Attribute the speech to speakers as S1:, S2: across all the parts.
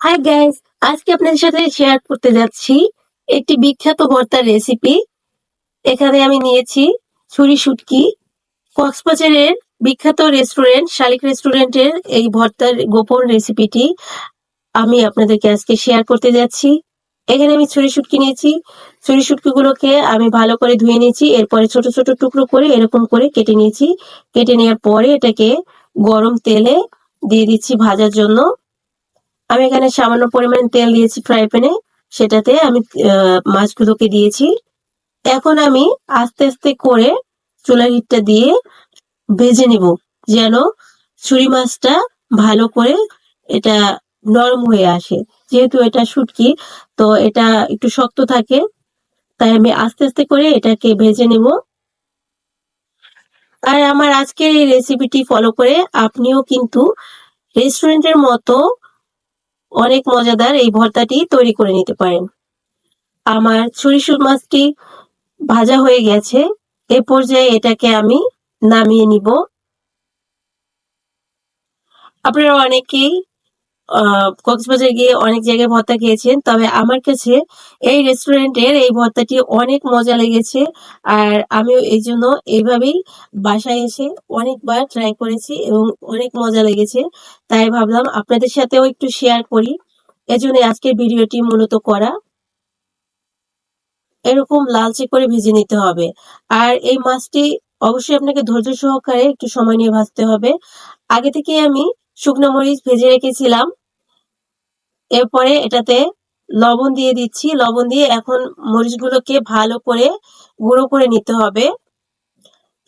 S1: Hi guys আজকে আপনাদের সাথে শেয়ার করতে যাচ্ছি একটি বিখ্যাত ভর্তার রেসিপি এখানে আমি নিয়েছি ছুরি শুটকি। কক্সবাজারের বিখ্যাত রেস্টুরেন্ট শালিক রেস্টুরেন্টের এই ভর্তার গোপন রেসিপিটি আমি আপনাদেরকে আজকে শেয়ার করতে যাচ্ছি। এখানে আমি ছুরি শুটকি নিয়েছি। ছুরি শুটকিগুলোকে আমি ভালো করে ধুয়ে নিয়েছি। এরপরে ছোট ছোট টুকরো করে এরকম করে কেটে নিয়েছি। কেটে নেওয়ার পরে এটাকে গরম তেলে দিয়ে দিচ্ছি ভাজার জন্য। আমি এখানে সামান্য পরিমাণ তেল দিয়েছি ফ্রাই প্যানে সেটাতে আমি মাছগুলোকে দিয়েছি। এখন আমি আস্তে আস্তে করে চুলার হিটটা দিয়ে ভেজে নিব, যেন ছুরি মাছটা ভালো করে এটা নরম হয়ে আসে। যেহেতু এটা শুটকি, তো এটা একটু শক্ত থাকে, তাই আমি আস্তে আস্তে করে এটাকে ভেজে নেব। আর আমার আজকের এই রেসিপিটি ফলো করে আপনিও কিন্তু রেস্টুরেন্টের মতো অনেক মজাদার এই ভর্তাটি তৈরি করে নিতে পারেন। আমার সরিষুর মাছটি ভাজা হয়ে গেছে। এ পর্যায়ে এটাকে আমি নামিয়ে নিব। আপনারা অনেকেই কক্সবাজার গিয়ে অনেক জায়গায় ভর্তা খেয়েছেন। তবে আমার কাছে এই রেস্টুরেন্টের এই ভর্তাটি অনেক মজা লেগেছে আর আমিও এই জন্য এইভাবেই বাসায় এসে অনেকবার ট্রাই করেছি এবং অনেক মজা লেগেছে। তাই ভাবলাম আপনাদের সাথেও একটু শেয়ার করি। এজন্য আজকের ভিডিওটি মূলত করা। এরকম লালচে করে ভেজে নিতে হবে। আর এই মাছটি অবশ্যই আপনাকে ধৈর্য সহকারে একটু সময় নিয়ে ভাজতে হবে। আগে থেকে আমি শুকনো মরিচ ভেজে রেখেছিলাম। এরপরে এটাতে লবণ দিয়ে দিচ্ছি। লবণ দিয়ে এখন মরিচগুলোকে ভালো করে গুঁড়ো করে নিতে হবে।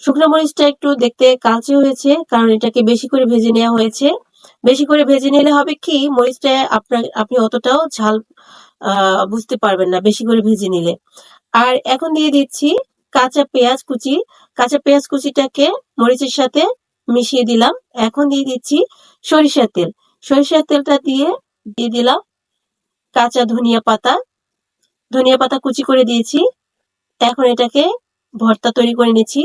S1: শুকনো মরিচটা একটু দেখতে কালচে হয়েছে, কারণ এটাকে বেশি করে ভেজে নেওয়া হয়েছে। বেশি করে ভেজে নিলে হবে কি, মরিচটা আপনার আপনি অতটাও ঝাল বুঝতে পারবেন না বেশি করে ভেজে নিলে। আর এখন দিয়ে দিচ্ছি কাঁচা পেঁয়াজ কুচি। কাঁচা পেঁয়াজ কুচিটাকে মরিচের সাথে মিশিয়ে দিলাম। এখন দিয়ে দিচ্ছি সরিষার তেল। সরিষার তেলটা দিয়ে দিয়ে দিলাম। কাঁচা ধনিয়া পাতা ধনিয়া পাতা কুচি করে দিয়েছি। এখন এটাকে ভর্তা তৈরি করে নিচ্ছি।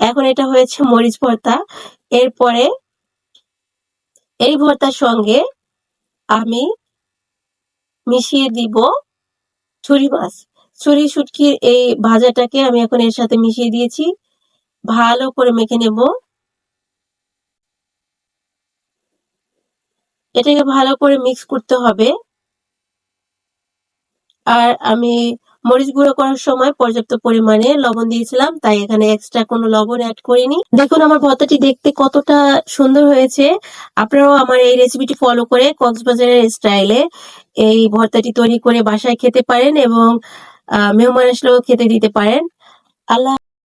S1: এখন এটা হয়েছে মরিচ ভর্তা। এরপরে এই ভর্তার সঙ্গে আমি মিশিয়ে দিব ছুরি মাছ। ছুরি শুটকির এই ভাজাটাকে আমি এখন এর সাথে মিশিয়ে দিয়েছি। ভালো করে মেখে নেব। এটাকে ভালো করে মিক্স করতে হবে। আর আমি মরিচ গুঁড়ো করার সময় পর্যাপ্ত পরিমাণে লবণ দিয়েছিলাম, তাই এখানে এক্সট্রা কোনো লবণ অ্যাড করিনি। দেখুন, আমার ভর্তাটি দেখতে কতটা সুন্দর হয়েছে। আপনারাও আমার এই রেসিপিটি ফলো করে কক্সবাজারের স্টাইলে এই ভর্তাটি তৈরি করে বাসায় খেতে পারেন এবং মেহমান আসলেও খেতে দিতে পারেন। আল্লাহ